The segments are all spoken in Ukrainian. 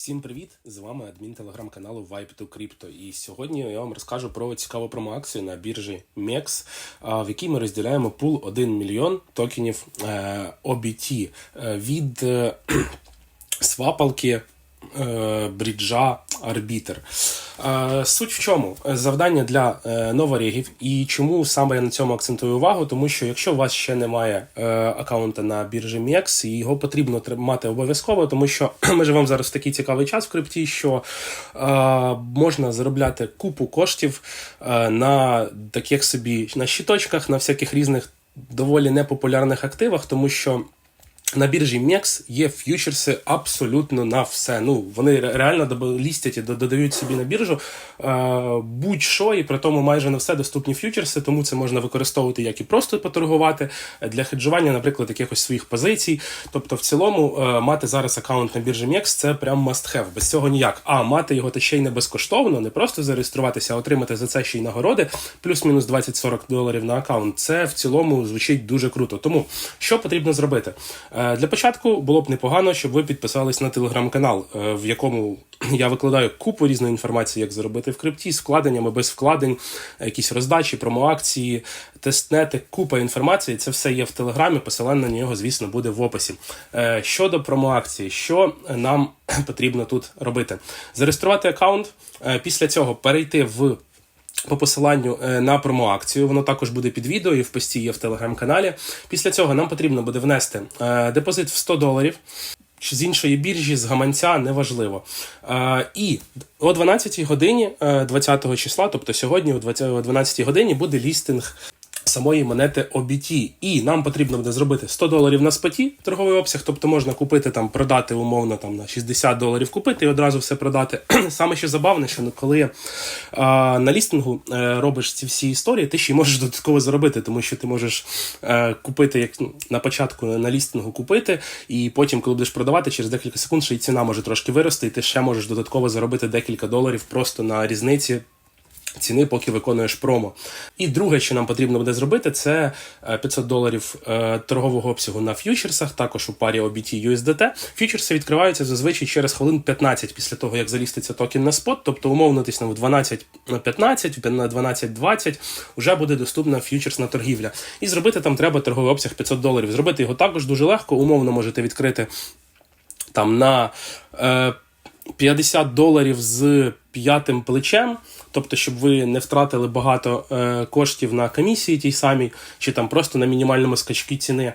Всім привіт! З вами адмін телеграм-каналу Vibe to Crypto. І сьогодні я вам розкажу про цікаву промоакцію на біржі MEX, в якій ми розділяємо пул 1 мільйон токенів е, OBT е, від е, свапалки бріджа Arbiter. Суть в чому? Завдання для е, новорігів. І чому саме я на цьому акцентую увагу? Тому що якщо у вас ще немає е, аккаунта на біржі MEX, його потрібно мати обов'язково, тому що ми живемо зараз в такий цікавий час в крипті, що е, можна заробляти купу коштів на таких собі на щиточках, на всяких різних доволі непопулярних активах, тому що. На біржі MEX є ф'ючерси абсолютно на все. Ну вони реально лістять і додають собі на біржу е, будь-що, і при тому майже на все доступні ф'ючерси, тому це можна використовувати як і просто поторгувати е, для хеджування, наприклад, якихось своїх позицій. Тобто, в цілому, е, мати зараз аккаунт на біржі MEX – це прям must have. Без цього ніяк. А мати його та ще й не безкоштовно, не просто зареєструватися, а отримати за це ще й нагороди, плюс-мінус 20-40 доларів на аккаунт. Це в цілому звучить дуже круто. Тому що потрібно зробити? Е, Для початку було б непогано, щоб ви підписались на телеграм-канал, е, в якому я викладаю купу різної інформації, як заробити в крипті, з вкладеннями, без вкладень, якісь роздачі, промоакції, тестнети, купа інформації. Це все є в телеграмі. Посилання на нього, звісно, буде в описі. Е, Щодо промоакції, що нам потрібно тут робити? Зареєструвати аккаунт, після цього перейти в по посиланню е, на промоакцію. Воно також буде під відео і в пості є в телеграм-каналі. Після цього нам потрібно буде внести е, депозит в 100 доларів. Чи з іншої біржі, з гаманця, неважливо. Е, і о 12 годині е, 20 числа, тобто сьогодні, о 20 о 12 годині, буде лістинг самої монети OBT. І нам потрібно буде зробити 100 доларів на споті торговий обсяг, тобто можна купити там, продати умовно там на 60 доларів купити і одразу все продати. Саме ще забавне, що коли а, на лістингу е, робиш ці всі історії, ти ще й можеш додатково заробити, тому що ти можеш е, купити як ну, на початку на лістингу купити, і потім, коли будеш продавати, через декілька секунд ще й ціна може трошки вирости, і ти ще можеш додатково заробити декілька доларів просто на різниці ціни, поки виконуєш промо. І друге, що нам потрібно буде зробити, це е, 500 доларів е, торгового обсягу на ф'ючерсах, також у парі OBT USDT. Ф'ючерси відкриваються зазвичай через хвилин 15 після того, як заліститься токен на спот, тобто умовно десь на 12 на 15, на 12-20 вже буде доступна ф'ючерсна торгівля. І зробити там треба торговий обсяг 500 доларів. Зробити його також дуже легко, умовно можете відкрити там на е, 50 доларів з п'ятим плечем, тобто, щоб ви не втратили багато е, коштів на комісії тій самій, чи там просто на мінімальному скачки ціни.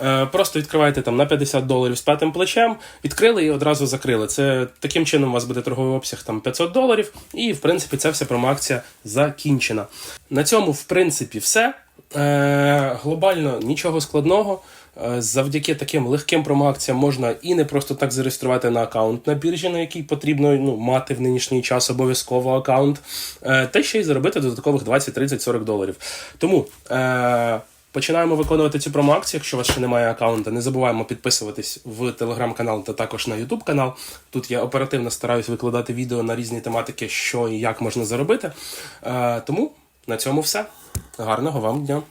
Е, просто відкриваєте там на 50 доларів з п'ятим плечем, відкрили і одразу закрили. Це таким чином у вас буде торговий обсяг там 500 доларів, і в принципі ця вся промоакція закінчена. На цьому, в принципі, все. Е, глобально нічого складного. Е, Завдяки таким легким промоакціям можна і не просто так зареєструвати на аккаунт на біржі, на який потрібно ну, мати в нинішній час обов'язково аккаунт, е, та ще й заробити додаткових 20, 30, 40 доларів. Тому е, починаємо виконувати цю промоакцію. Якщо у вас ще немає аккаунта, не забуваємо підписуватись в телеграм-канал та також на Ютуб канал. Тут я оперативно стараюсь викладати відео на різні тематики, що і як можна заробити. Е, тому на цьому все. Гарного вам дня!